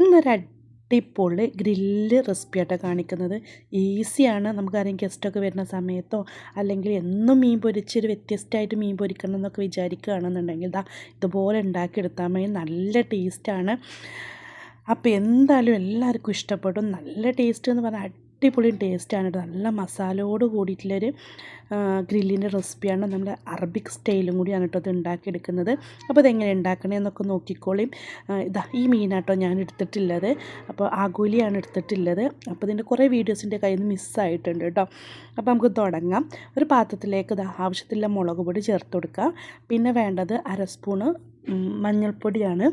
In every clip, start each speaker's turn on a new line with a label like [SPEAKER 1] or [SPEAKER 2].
[SPEAKER 1] ഇന്നൊരു അടിപൊളി ഗ്രില്ല് ആയിട്ടാണ് കാണിക്കുന്നത്. ഈസിയാണ്. നമുക്കാരെങ്കിലും ഗസ്റ്റൊക്കെ വരുന്ന സമയത്തോ അല്ലെങ്കിൽ എന്നും മീൻ പൊരിച്ചൊരു വ്യത്യസ്തമായിട്ട് മീൻ പൊരിക്കണം എന്നൊക്കെ വിചാരിക്കുകയാണെന്നുണ്ടെങ്കിൽ ഇതാ ഇതുപോലെ ഉണ്ടാക്കിയെടുത്താൽ മതി. നല്ല ടേസ്റ്റാണ്. അപ്പോൾ എന്തായാലും എല്ലാവർക്കും ഇഷ്ടപ്പെടും നല്ല ടേസ്റ്റ് എന്ന് പറഞ്ഞാൽ അടിപൊളി ടേസ്റ്റാണ് നല്ല മസാലയോട് കൂടിയിട്ടുള്ളൊരു ഗ്രില്ലിന്റെ റെസിപ്പിയാണ് നമ്മൾ അറബിക് സ്റ്റൈലും കൂടിയാണ് കേട്ടോ അത് ഉണ്ടാക്കിയെടുക്കുന്നത്. അപ്പോൾ അതെങ്ങനെ ഉണ്ടാക്കണേന്നൊക്കെ നോക്കിക്കോളിയും ഇതാ ഈ മീനാട്ടോ ഞാൻ എടുത്തിട്ടുള്ളത്. അപ്പോൾ ആഗോലിയാണ് എടുത്തിട്ടുള്ളത്. അപ്പോൾ ഇതിന്റെ കുറേ വീഡിയോസിന്റെ കയ്യിൽ നിന്ന് മിസ്സായിട്ടുണ്ട് കേട്ടോ. അപ്പോൾ നമുക്ക് തുടങ്ങാം. ഒരു പാത്രത്തിലേക്ക് ഇത് ആവശ്യത്തിലുള്ള മുളക് പൊടി ചേർത്ത് കൊടുക്കുക പിന്നെ വേണ്ടത് അര സ്പൂണ് മഞ്ഞൾപ്പൊടിയാണ്.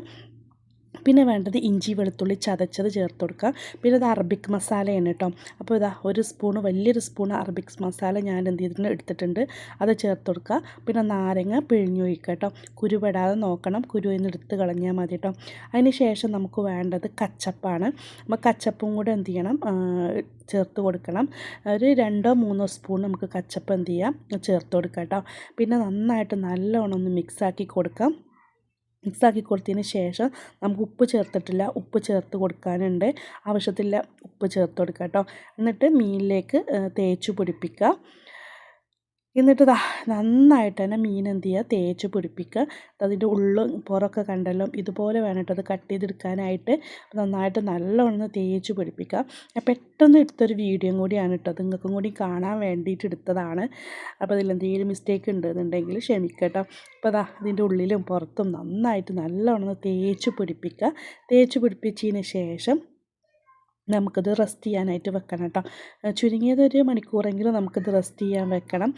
[SPEAKER 1] പിന്നെ വേണ്ടത് ഇഞ്ചി വെളുത്തുള്ളി ചതച്ചത് ചേർത്ത് കൊടുക്കുക. പിന്നെ ഇത് അറബിക് മസാലയാണ് കേട്ടോ. അപ്പോൾ ഇതാ ഒരു സ്പൂണ് വലിയൊരു സ്പൂൺ അറബിക് മസാല ഞാൻ എന്ത് ചെയ്തിട്ടുണ്ട് എടുത്തിട്ടുണ്ട്. അത് ചേർത്ത് കൊടുക്കുക. പിന്നെ നാരങ്ങ പിഴിഞ്ഞു വയ്ക്കുക കേട്ടോ. കുരുപെടാതെ നോക്കണം. കുരു എന്ന് എടുത്ത് കളഞ്ഞാൽ മതി കേട്ടോ. അതിന് ശേഷം നമുക്ക് വേണ്ടത് കച്ചപ്പാണ്. അപ്പോൾ കച്ചപ്പും കൂടെ എന്ത് ചെയ്യണം? ചേർത്ത് കൊടുക്കണം. ഒരു രണ്ടോ മൂന്നോ സ്പൂൺ നമുക്ക് കച്ചപ്പ് എന്ത് ചെയ്യാം? ചേർത്ത് കൊടുക്കാം കേട്ടോ. പിന്നെ നന്നായിട്ട് നല്ലോണം ഒന്ന് മിക്സാക്കി കൊടുക്കാം. മിക്സാക്കി കൊടുത്തതിന് ശേഷം നമുക്ക് ഉപ്പ് ചേർത്തിട്ടില്ല. ഉപ്പ് ചേർത്ത് കൊടുക്കാനുണ്ട്. ആവശ്യത്തില്ല ഉപ്പ് ചേർത്ത് കൊടുക്കുക കേട്ടോ. എന്നിട്ട് മീനിലേക്ക് തേച്ച് പിടിപ്പിക്കുക എന്നിട്ട് നന്നായിട്ട് തന്നെ മീൻ എന്ത് ചെയ്യുക തേച്ച് പിടിപ്പിക്കുക. അതിന്റെ ഉള്ളും പുറമൊക്കെ കണ്ടല്ലോ ഇതുപോലെ വേണം അത് കട്ട് ചെയ്തെടുക്കാനായിട്ട്. നന്നായിട്ട് നല്ലോണം തേച്ച് പിടിപ്പിക്കുക. പെട്ടെന്ന് എടുത്തൊരു വീഡിയോ കൂടിയാണ് കേട്ടോ. നിങ്ങൾക്കും കൂടി കാണാൻ വേണ്ടിയിട്ട് എടുത്തതാണ്. അപ്പോൾ അതിൽ എന്തെങ്കിലും മിസ്റ്റേക്ക് ഉണ്ടെന്നുണ്ടെങ്കിൽ ക്ഷമിക്കട്ടോ. അപ്പോൾ അതാ അതിന്റെ ഉള്ളിലും പുറത്തും നന്നായിട്ട് നല്ലോണം തേച്ച് പിടിപ്പിക്കുക. തേച്ച് പിടിപ്പിച്ചതിന് ശേഷം നമുക്കത് റെസ്റ്റ് ചെയ്യാനായിട്ട് വെക്കണം കേട്ടോ. ചുരുങ്ങിയത് ഒരു മണിക്കൂറെങ്കിലും നമുക്കത് റെസ്റ്റ് ചെയ്യാൻ വെക്കണം.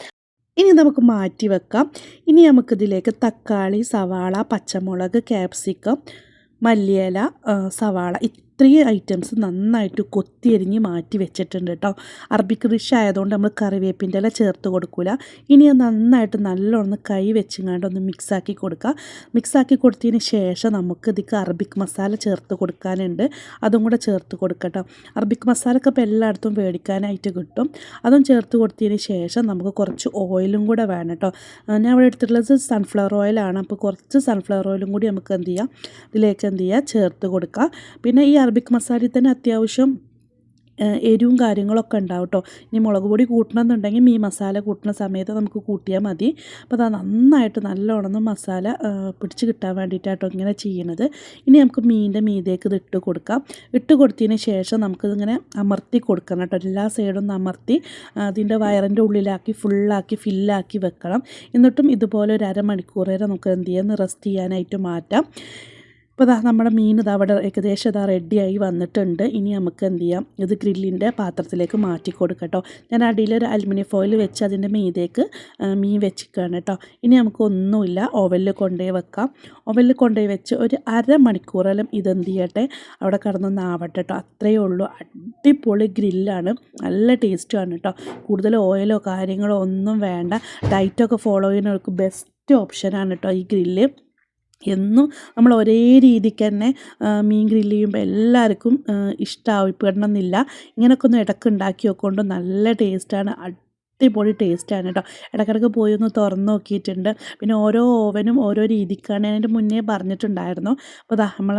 [SPEAKER 1] ഇനി നമുക്ക് മാറ്റി വെക്കാം. ഇനി നമുക്കിതിലേക്ക് തക്കാളി സവാള പച്ചമുളക് ക്യാപ്സിക്കം മല്ലിയില സവാള ഇത്രയും ഐറ്റംസ് നന്നായിട്ട് കൊത്തിയരിഞ്ഞ് മാറ്റി വെച്ചിട്ടുണ്ട് കേട്ടോ. അറബിക്ക് ഡിഷ് ആയതുകൊണ്ട് നമ്മൾ കറിവേപ്പിന്റെ ഇല ചേർത്ത് കൊടുക്കില്ല ഇനി അത് നന്നായിട്ട് നല്ലോണം കൈ വെച്ചിങ്ങാണ്ട് ഒന്ന് മിക്സാക്കി കൊടുക്കുക മിക്സാക്കി കൊടുത്തതിന് ശേഷം നമുക്ക് ഇതിക്ക് അറബിക് മസാല ചേർത്ത് കൊടുക്കാനുണ്ട്. അതും കൂടെ ചേർത്ത് കൊടുക്കട്ടോ. അറബിക് ഒക്കെ ഇപ്പോൾ എല്ലായിടത്തും മേടിക്കാനായിട്ട് കിട്ടും. അതും ചേർത്ത് കൊടുത്തതിന് ശേഷം നമുക്ക് കുറച്ച് ഓയിലും കൂടെ വേണം കേട്ടോ. ഞാൻ ഇവിടെ എടുത്തിട്ടുള്ളത് സൺഫ്ലവർ ഓയിലാണ്. അപ്പോൾ കുറച്ച് സൺഫ്ലവർ ഓയിലും കൂടി നമുക്ക് എന്ത് ചെയ്യാം? ഇതിലേക്ക് എന്ത് ചെയ്യുക ചേർത്ത് കൊടുക്കുക പിന്നെ ഈ അറബിക് മസാലയിൽ തന്നെ അത്യാവശ്യം എരിവും കാര്യങ്ങളൊക്കെ ഉണ്ടാവും കേട്ടോ ഇനി മുളക് പൊടി കൂട്ടണമെന്നുണ്ടെങ്കിൽ മീൻ മസാല കൂട്ടുന്ന സമയത്ത് നമുക്ക് കൂട്ടിയാൽ മതി. അപ്പോൾ അത് നന്നായിട്ട് നല്ലോണം മസാല പിടിച്ച് കിട്ടാൻ വേണ്ടിയിട്ടാട്ടോ ഇങ്ങനെ ചെയ്യണത്. ഇനി നമുക്ക് മീനിന്റെ മീതേക്ക് ഇത് ഇട്ട് കൊടുക്കാം. ഇട്ട് കൊടുത്തതിന് ശേഷം നമുക്കിതിങ്ങനെ അമർത്തി കൊടുക്കണം കേട്ടോ എല്ലാ സൈഡും അമർത്തി അതിന്റെ വയറിന്റെ ഉള്ളിലാക്കി ഫുള്ളാക്കി ഫില്ലാക്കി വെക്കണം. എന്നിട്ടും ഇതുപോലെ ഒരു അരമണിക്കൂർ വരെ നമുക്ക് എന്ത് ചെയ്യാം റെസ്റ്റ് ചെയ്യാനായിട്ട് മാറ്റാം. അപ്പോൾ ഇതാ നമ്മുടെ മീൻ ഇതാ അവിടെ ഏകദേശം ഇതാ റെഡിയായി വന്നിട്ടുണ്ട്. ഇനി നമുക്ക് എന്ത് ചെയ്യാം? ഇത് ഗ്രില്ലിന്റെ പാത്രത്തിലേക്ക് മാറ്റി കേട്ടോ ഞാൻ അടിയിലൊരു അലുമിനിയം ഫോയിൽ വെച്ച് അതിന്റെ മീതേക്ക് മീൻ വെച്ചിരിക്കുകയാണ് കേട്ടോ. ഇനി നമുക്ക് ഒന്നുമില്ല. ഓവനിൽ കൊണ്ടുപോയി വെക്കാം. ഓവനിൽ കൊണ്ടുപോയി വെച്ച് ഒരു അരമണിക്കൂറെല്ലാം ഇതെന്ത് ചെയ്യട്ടെ? അവിടെ കിടന്നൊന്ന് ആവട്ടെ കേട്ടോ. അത്രയേ ഉള്ളൂ. അടിപൊളി ഗ്രില്ലാണ്. നല്ല ടേസ്റ്റുമാണ് കേട്ടോ. കൂടുതൽ ഓയിലോ കാര്യങ്ങളോ ഒന്നും വേണ്ട. ഡയറ്റൊക്കെ ഫോളോ ചെയ്യുന്നവർക്ക് ബെസ്റ്റ് ഓപ്ഷനാണ് കേട്ടോ ഈ ഗ്രില്ല്. എന്നും നമ്മൾ ഒരേ രീതിക്ക് തന്നെ മീൻ ഗ്രില്ല് ചെയ്യുമ്പോൾ എല്ലാവർക്കും ഇഷ്ടമായിപ്പെടണമെന്നില്ല ഇങ്ങനെയൊക്കെ ഒന്ന് ഇടയ്ക്ക് ഉണ്ടാക്കി വെക്കൊണ്ട് നല്ല ടേസ്റ്റാണ്. അടിപൊളി ടേസ്റ്റാണ് കേട്ടോ ഇടക്കിടക്ക് പോയി ഒന്ന് തുറന്ന് നോക്കിയിട്ടുണ്ട്. പിന്നെ ഓരോ ഓവനും ഓരോ രീതിക്കാണ് അതിന്റെ മുന്നേ പറഞ്ഞിട്ടുണ്ടായിരുന്നു. അപ്പോൾ അതാ നമ്മൾ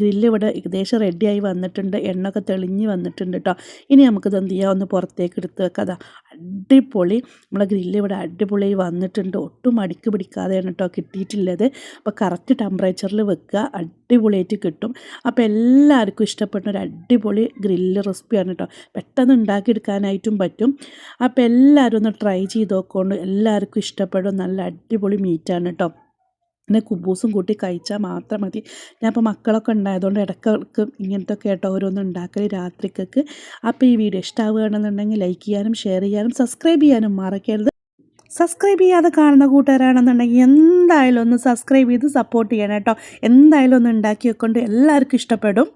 [SPEAKER 1] ഗ്രില്ല് ഇവിടെ ഏകദേശം റെഡിയായി വന്നിട്ടുണ്ട്. എണ്ണൊക്കെ തെളിഞ്ഞ് വന്നിട്ടുണ്ട് കേട്ടോ ഇനി നമുക്കിത് എന്ത് ചെയ്യാം? ഒന്ന് പുറത്തേക്ക് എടുത്ത് വെക്കാം. അതാ അടിപൊളി. നമ്മളെ ഗ്രില്ല് ഇവിടെ അടിപൊളിയായി വന്നിട്ടുണ്ട്. ഒട്ടും അടിക്ക് പിടിക്കാതെയാണ് കേട്ടോ കിട്ടിയിട്ടുള്ളത്. അപ്പോൾ കറക്റ്റ് ടെമ്പറേച്ചറിൽ വെക്കുക. അടിപൊളിയായിട്ട് കിട്ടും. അപ്പോൾ എല്ലാവർക്കും ഇഷ്ടപ്പെടുന്ന ഒരു അടിപൊളി ഗ്രില്ല് റെസിപ്പിയാണ് കേട്ടോ പെട്ടെന്ന് ഉണ്ടാക്കിയെടുക്കാനായിട്ടും പറ്റും. അപ്പോൾ എല്ലാവരും ഒന്ന് ട്രൈ ചെയ്ത് നോക്കൊണ്ട് എല്ലാവർക്കും ഇഷ്ടപ്പെടും. നല്ല അടിപൊളി മീറ്റാണ് കേട്ടോ പിന്നെ കുബൂസും കൂട്ടി കഴിച്ചാൽ മാത്രം മതി. ഞാൻ ഇപ്പോൾ മക്കളൊക്കെ ഉണ്ടായതുകൊണ്ട് ഇടയ്ക്ക് ഇങ്ങനത്തെ കേട്ടോ ഓരോന്നും ഉണ്ടാക്കൽ രാത്രിക്കൊക്കെ. അപ്പോൾ ഈ വീഡിയോ ഇഷ്ടമാവുകയാണെന്നുണ്ടെങ്കിൽ ലൈക്ക് ചെയ്യാനും ഷെയർ ചെയ്യാനും സബ്സ്ക്രൈബ് ചെയ്യാനും മറക്കരുത്. സബ്സ്ക്രൈബ് ചെയ്യാതെ കാണുന്ന കൂട്ടുകാരാണെന്നുണ്ടെങ്കിൽ എന്തായാലും ഒന്ന് സബ്സ്ക്രൈബ് ചെയ്ത് സപ്പോർട്ട് ചെയ്യണം കേട്ടോ. എന്തായാലും ഒന്ന് ഉണ്ടാക്കി വെക്കൊണ്ട് എല്ലാവർക്കും ഇഷ്ടപ്പെടും.